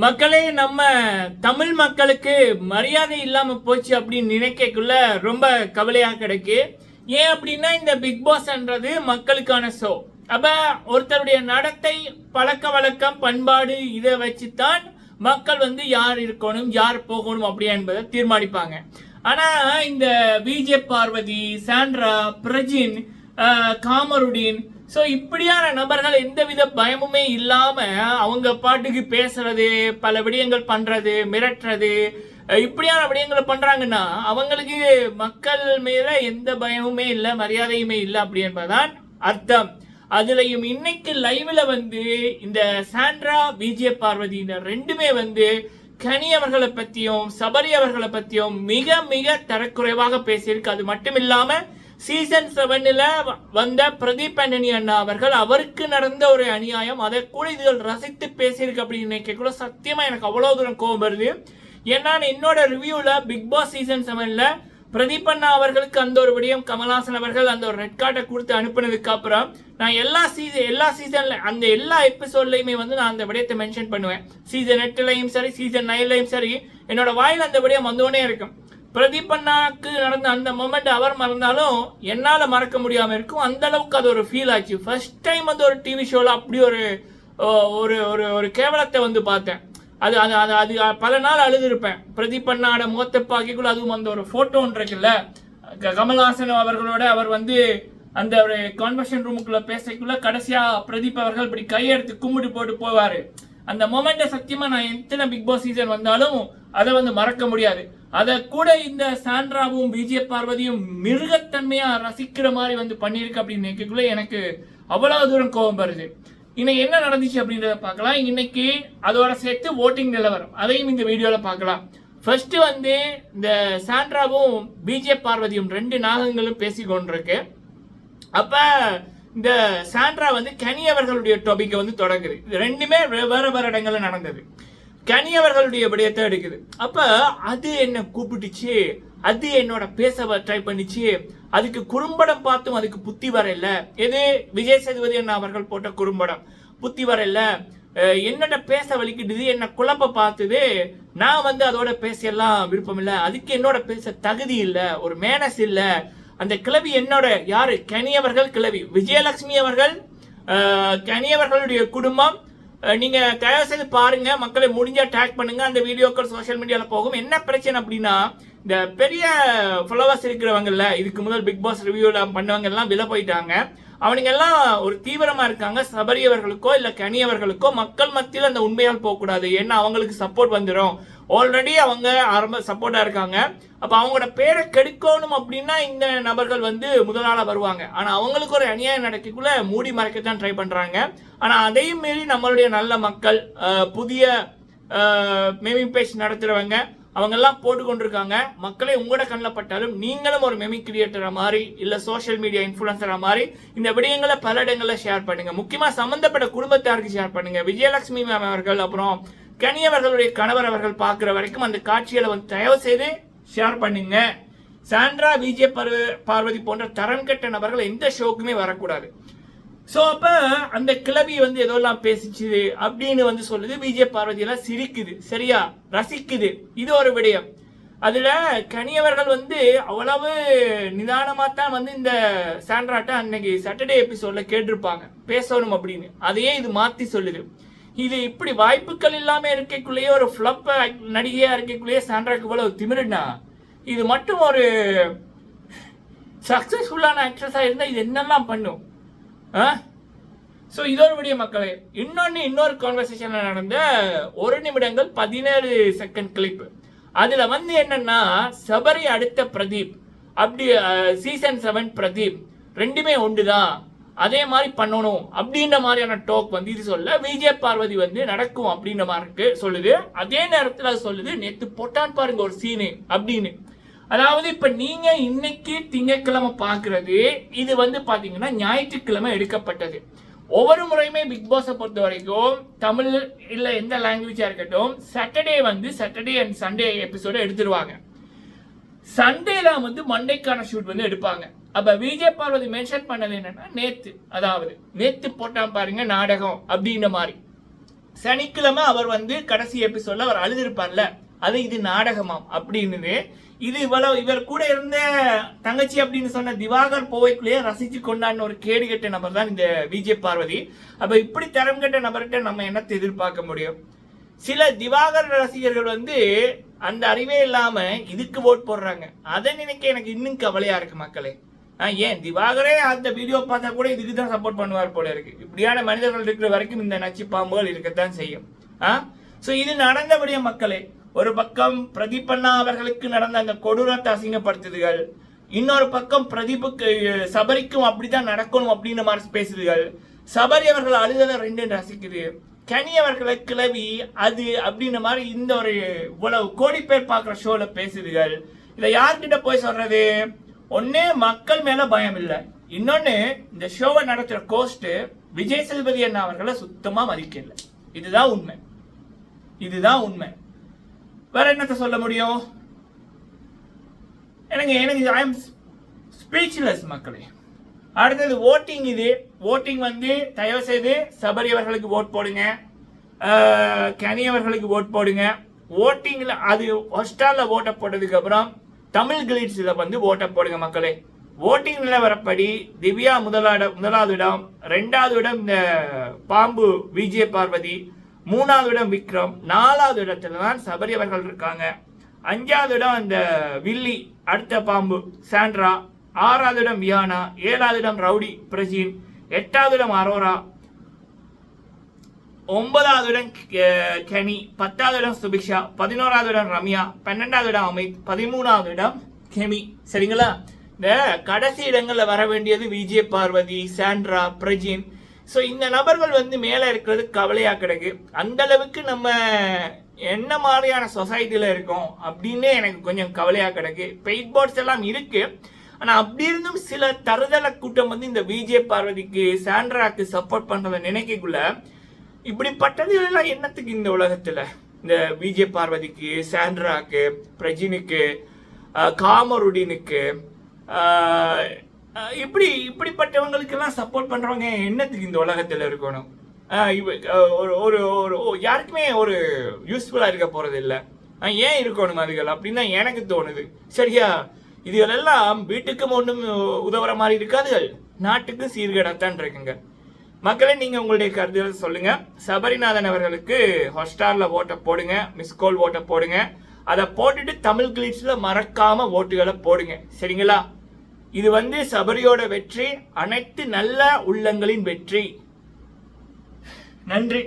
மக்களே நம்ம தமிழ் மக்களுக்கு மரியாதை இல்லாமல் போச்சு அப்படின்னு நினைக்கக்குள்ள ரொம்ப கவலையாக கிடைக்கு. ஏன் அப்படின்னா இந்த பிக் பாஸ்ன்றது மக்களுக்கான ஷோ அப்போ ஒருத்தருடைய நடத்தை பழக்க வழக்கம் பண்பாடு இதை வச்சுதான் மக்கள் வந்து யார் இருக்கணும் யார் போகணும் அப்படி என்பதை தீர்மானிப்பாங்க. ஆனால் இந்த VJ Parvathy Sandra Prajin Kamarudin so இப்படியான நபர்கள் எந்தவித பயமுமே இல்லாமல் அவங்க பாட்டுக்கு பேசுறது பல விடயங்கள் பண்ணுறது மிரட்டுறது இப்படியான விடயங்களை பண்ணுறாங்கன்னா அவங்களுக்கு மக்கள் மேலே எந்த பயமுமே இல்லை மரியாதையுமே இல்லை அப்படி என்பதுதான் அர்த்தம். அதுலயும் இன்னைக்கு லைவ்ல வந்து இந்த சாண்ட்ரா விஜய பார்வதி இந்த ரெண்டுமே வந்து கனி அவர்களை பத்தியும் சபரி அவர்களை பத்தியும் மிக மிக தரக்குறைவாக பேசியிருக்கு. அது மட்டும் இல்லாமல் சீசன் செவனில் வந்த பிரதீப் அண்ணனி அண்ணா அவர்கள் அவருக்கு நடந்த ஒரு அநியாயம். அதை கூட இதுகள் ரசித்து பேசியிருக்கு அப்படின்னு நினைக்க கூட சத்தியமாக எனக்கு அவ்வளோ தூரம் கோபம் வருது. ஏன்னா என்னோட ரிவ்யூவில் பிக் பாஸ் சீசன் செவனில் பிரதீப் அண்ணா அவர்களுக்கு அந்த ஒரு விடயம் கமல்ஹாசன் அவர்கள் அந்த ஒரு ரெட் கார்டை கொடுத்து அனுப்புனதுக்கப்புறம் நான் எல்லா சீசன் எல்லா சீசன்ல அந்த எல்லா எபிசோட்லையுமே வந்து நான் அந்த விடயத்தை மென்ஷன் பண்ணுவேன். சீசன் எட்டுலையும் சரி சீசன் நைன்லையும் சரி என்னோட வாயில் அந்த விடயம் வந்தோடனே இருக்கும். பிரதீபண்ணாக்கு நடந்த அந்த மொமெண்ட் அவர் மறந்தாலும் என்னால் மறக்க முடியாமல் இருக்கும். அந்த அளவுக்கு அது ஒரு ஃபீல் ஆச்சு. ஃபர்ஸ்ட் டைம் வந்து ஒரு டிவி ஷோவில் அப்படி ஒரு ஓ, ஒரு ஒரு ஒரு கேவலத்தை வந்து பார்த்தேன். அது அது அது அது பல நாள் அழுதுருப்பேன். பிரதீபண்ணாட முகத்தை பார்க்கக்குள்ள அதுவும் அந்த ஒரு ஃபோட்டோன்னு இருக்குல்ல க- கமல்ஹாசன் அவர்களோட அவர் வந்து அந்த ஒரு கான்வர்ஷன் ரூமுக்குள்ளே பேசக்குள்ள கடைசியாக பிரதீப் அவர்கள் இப்படி கையெடுத்து கும்பிட்டு போட்டு போவார். அந்த மொமெண்ட்டை சத்தியமா நான் எத்தனை பிக் பாஸ் சீசன் வந்தாலும் அதை வந்து மறக்க முடியாது. அதை கூட இந்த சாண்ட்ராவும் விஜய பார்வதியும் மிருகத்தன்மையா ரசிக்கிற மாதிரி வந்து பண்ணியிருக்கு அப்படின்னு நினைக்கக்குள்ள எனக்கு அவ்வளவு தூரம் கோபம் வருது. இன்னைக்கு என்ன நடந்துச்சு அப்படின்றத பார்க்கலாம். இன்னைக்கு அதோட சேர்த்து ஓட்டிங் நிலவரம். அதையும் இந்த வீடியோவில் பார்க்கலாம். ஃபர்ஸ்ட் வந்து இந்த சாண்ட்ராவும் பிஜே பார்வதியும் ரெண்டு நாகங்களும் பேசி கொண்டிருக்கு இந்த சாண்ட்ரா வந்து கனி அவர்களுடைய டாபிக்கை வந்து தொடங்குது. இது ரெண்டுமே வேற வேற இடங்கள்ல நடந்தது. கனி அவர்களுடைய விடயத்தை எடுக்குது. அப்ப அது என்ன கூப்பிட்டுச்சு? அது என்னோட பேச ட்ரை பண்ணிச்சு. அதுக்கு குறும்படம் பார்த்தும் அதுக்கு புத்தி வரல. எது? விஜய் சேதுபதி என்ன அவர்கள் போட்ட குறும்படம். புத்தி வரல. என்னோட பேச வலிக்கிட்டுது என்ன குழப்ப பார்த்தது. நான் வந்து அதோட பேசலாம் விருப்பம் இல்லை அதுக்கு என்னோட பேச தகுதி இல்லை. ஒரு மேனஸ் இல்லை. அந்த கிளவி என்னோட யார்? கனியவர்கள் கிளவி. விஜயலட்சுமி அவர்கள் கனியவர்களுடைய குடும்பம். நீங்கள் தயவு செய்து பாருங்கள் மக்களை முடிஞ்சால் டேக் பண்ணுங்கள் அந்த வீடியோக்கள் சோஷியல் மீடியாவில் போகும். என்ன பிரச்சனை அப்படின்னா இந்த பெரிய ஃபாலோவர்ஸ் இருக்கிறவங்கல்ல இதுக்கு முதல் பிக் பாஸ் ரிவ்யூவில் பண்ணவங்க எல்லாம் வில போயிட்டாங்க. அவனுங்க எல்லாம் ஒரு தீவிரமாக இருக்காங்க. சபரியவர்களுக்கோ இல்லை கனியவர்களுக்கோ மக்கள் மத்தியில் அந்த உண்மையால் போகக்கூடாது. ஏன்னா அவங்களுக்கு சப்போர்ட் வந்துடும் ஆல்ரெடி அவங்க ஆரம்ப சப்போர்ட்டாக இருக்காங்க. அப்போ அவங்களோட பேரை கெடுக்கணும் அப்படின்னா இந்த நபர்கள் வந்து முதலாளாக வருவாங்க. ஆனால் அவங்களுக்கு ஒரு அநியாயம் நடக்கக்குள்ள மூடி மறைக்கத்தான் ட்ரை பண்ணுறாங்க ஆனால் அதையும் மீறி நம்மளுடைய நல்ல மக்கள் புதிய மேமி பேஜ் நடத்துகிறவங்க அவங்கெல்லாம் போட்டு கொண்டிருக்காங்க. மக்களை உங்களோட கண்ணில் பட்டாலும் நீங்களும் ஒரு மெமி கிரியேட்டரா மாதிரி இல்லை சோஷியல் மீடியா இன்ஃபுளுசரா மாதிரி இந்த விடயங்களை பல இடங்களில் ஷேர் பண்ணுங்க. முக்கியமாக சம்மந்தப்பட்ட குடும்பத்தாருக்கு ஷேர் பண்ணுங்க. விஜயலட்சுமி மேம் அவர்கள் அப்புறம் கனியவர்களுடைய கணவர் அவர்கள் பார்க்குற வரைக்கும் அந்த காட்சிகளை வந்து தயவு செய்து ஷேர் பண்ணுங்க. சாண்ட்ரா விஜய் பார்வ- பார்வதி போன்ற தரம் கெட்ட நபர்கள் எந்த ஷோக்குமே வரக்கூடாது. ஸோ அப்போ அந்த கிளவி வந்து ஏதோலாம் பேசிச்சு அப்படின்னு வந்து சொல்லுது. விஜய் பார்வதியெல்லாம் சிரிக்குது. சரியா? ரசிக்குது. இது ஒரு விடயம். அதில் கனியவர்கள் வந்து அவ்வளவு நிதானமாக தான் வந்து இந்த சாண்ட்ராட்ட அன்னைக்கு சாட்டர்டே எபிசோட்ல கேட்டிருப்பாங்க. பேசணும் அப்படின்னு. அதையே இது மாற்றி சொல்லுது. இது இப்படி வாய்ப்புகள் இல்லாம இருக்கக்குள்ளேயே ஒரு ஃப்ளப் நடிகையா இருக்கக்குள்ளேயே சாண்ட்ராக்கு இவ்வளவு திமிருனா இது மட்டும் ஒரு சக்சஸ்ஃபுல்லான ஆக்ட்ரஸாக இருந்தால் இது என்னெல்லாம் பண்ணும்? ஸோ இதோட விடிய மக்களே இன்னொன்று இன்னொரு கான்வர்சேஷனில் நடந்த ஒரு நிமிடங்கள் பதினேழு செகண்ட் கிளிப் அதில் வந்து என்னன்னா சபரி அடுத்த பிரதீப் அப்படி சீசன் செவன் பிரதீப் ரெண்டுமே ஒன்று தான் அதே மாதிரி பண்ணணும் அப்படின்ற மாதிரியான டோக் வந்து இது சொல்ல விஜய் பார்வதி வந்து நடக்கும் அப்படின்ற மாதிரி சொல்லுது. அதே நேரத்தில் அது சொல்லுது நேற்று போட்டான் பாருங்க ஒரு சீனு அப்படின்னு. அதாவது இப்ப நீங்க இன்னைக்கு திங்கட்கிழமை பாக்குறது இது வந்து பாத்தீங்கன்னா ஞாயிற்றுக்கிழமை எடுக்கப்பட்டது. ஒவ்வொரு முறையுமே பிக் பாஸை பொறுத்த வரைக்கும் தமிழ் இல்ல எந்த லாங்குவேஜா இருக்கட்டும் சாட்டர்டே வந்து சாட்டர்டே அண்ட் சண்டே எபிசோட எடுத்துருவாங்க. சண்டேல வந்து மண்டேக்கான ஷூட் வந்து எடுப்பாங்க. அப்போ விஜய் பார்வதி மென்ஷன் பண்ணது என்னன்னா நேத்து அதாவது நேத்து போட்டான் பாருங்க நாடகம் அப்படின்ற மாதிரி. சனிக்கிழமை அவர் வந்து கடைசி எபிசோட்ல அவர் அழுதுருப்பார்ல அது இது நாடகமாம் அப்படின்னு இது இவ்வளவு இவர் கூட இருந்த தங்கச்சி அப்படின்னு சொன்ன திவாகர் போவைக்குள்ளேயே ரசிச்சு கொண்டாடின ஒரு கேடு கெட்ட நபர் தான் இந்த விஜய் பார்வதி. அப்ப இப்படி தரம் கெட்ட நபர்கிட்ட நம்ம என்னத்தை எதிர்பார்க்க முடியும்? சில திவாகர் ரசிகர்கள் வந்து அந்த அறிவே இல்லாம இதுக்கு ஓட் போடுறாங்க. அதை நினைக்க எனக்கு இன்னும் கவலையா இருக்கு மக்களே. ஏன்? திவாகரே அந்த வீடியோ பார்த்தா கூட இதுக்கு தான் சப்போர்ட் பண்ணுவார் போல இருக்கு. இப்படியான மனிதர்கள் இருக்கிற வரைக்கும் இந்த நச்சு பாம்புகள் இருக்கத்தான் செய்யும். ஆ? ஸோ இது நடந்தபடிய மக்களே ஒரு பக்கம் பிரதீபண்ணா அவர்களுக்கு நடந்த அந்த கொடூரத்தை அசிங்கப்படுத்துதுகள் இன்னொரு பக்கம் பிரதீபுக்கு சபரிக்கும் அப்படிதான் நடக்கணும் அப்படின்ற மாதிரி பேசுதுகள். சபரி அவர்கள் அழுதலை ரெண்டு ரசிக்குது. கனி அவர்களை கிளவி அது அப்படின்ற மாதிரி இந்த ஒரு இவ்வளவு கோடி பேர் பார்க்குற ஷோவில் பேசுதுகள். இதை யார்கிட்ட போய் சொல்றது? ஒன்னே மக்கள் மேல பயம் இல்லை. இன்னொன்னு இந்த ஷோவை நடத்துற கோஸ்ட் விஜய் செல்பதி அண்ணா அவர்களை சுத்தமா மதிக்கல. இதுதான் உண்மை. இதுதான் உண்மை. வேற என்னத்த சொல்ல முடியும்? எனக்கு எனக்கு ஐ எம் ஸ்பீச்லெஸ் மக்களே. அடுத்தது ஓட்டிங் இது. ஓட்டிங் வந்து தயவு செய்து சபரி அவர்களுக்கு ஓட் போடுங்க. கனி அவர்களுக்கு ஓட் போடுங்க. ஓட்டிங்கில் அது ஹொஸ்டாலில் ஓட்ட போட்டதுக்கு அப்புறம் தமிழ் கிளிட்ஸில் வந்து ஓட்ட போடுங்க மக்களே. ஓட்டிங் நிலவரப்படி திவ்யா முதலாட முதலாவது இடம் ரெண்டாவது இடம் இந்த பாம்பு விஜய பார்வதி மூணாவது இடம் விக்ரம் நாலாவது இடத்துல தான் சபரி அவர்கள் இருக்காங்க. அஞ்சாவது இடம் இந்த வில்லி அடுத்த பாம்பு சாண்ட்ரா ஆறாவது இடம் வியானா ஏழாவது இடம் ரவுடி பிரஜீன் எட்டாவது இடம் அரோரா ஒன்பதாவது இடம் கெ- கெனி பத்தாவது இடம் சுபிக்ஷா பதினோராவது இடம் ரம்யா பன்னெண்டாவது இடம் அமித் பதிமூணாவது இடம் கெமி சரிங்களா இந்த கடைசி இடங்களில் வர வேண்டியது VJ Parvathy Sandra Prajin so இந்த நபர்கள் வந்து மேலே இருக்கிறது கவலையாக கிடக்கு அந்த அளவுக்கு நம்ம என்ன மாதிரியான சொசைட்டியில் இருக்கோம் அப்படின்னு எனக்கு கொஞ்சம் கவலையாக கிடக்கு பெயிட் போர்ட்ஸ் எல்லாம் இருக்குது ஆனால் அப்படி இருந்தும் சில தருதல கூட்டம் வந்து இந்த விஜய பார்வதிக்கு சாண்ட்ராக்கு சப்போர்ட் பண்ணுறதை நினைக்கக்குள்ள இப்படிப்பட்டது எல்லாம் என்னத்துக்கு இந்த உலகத்துல? இந்த விஜய் பார்வதிக்கு சாண்ட்ராக்கு பிரஜினுக்கு காமருடினுக்கு இப்படி இப்படிப்பட்டவங்களுக்கெல்லாம் சப்போர்ட் பண்றவங்க என்னத்துக்கு இந்த உலகத்துல இருக்கணும்? ஒரு ஒரு ஒரு ஓ, யாருக்குமே ஒரு யூஸ்ஃபுல்லா இருக்க போறது இல்லை. ஏன் இருக்கணும் அதுகள்? அப்படின்னு தான் எனக்கு தோணுது. சரியா? இதுகளெல்லாம் வீட்டுக்கும் ஒன்றும் உதவுற மாதிரி இருக்காதுகள். நாட்டுக்கு சீர்கேடாத்தான் இருக்குங்க. மக்களே நீங்க உங்களுடைய கருத்துக்களை சொல்லுங்க. சபரிநாதன் அவர்களுக்கு ஹாட்ஸ்டார்ல ஓட்ட போடுங்க மிஸ் கோல் ஓட்ட போடுங்க. அதை போட்டுட்டு தமிழ் கிளிட்ஸ்ல மறக்காம ஓட்டுகளை போடுங்க. சரிங்களா? இது வந்து சபரியோட வெற்றி அனைத்து நல்ல உள்ளங்களின் வெற்றி. நன்றி.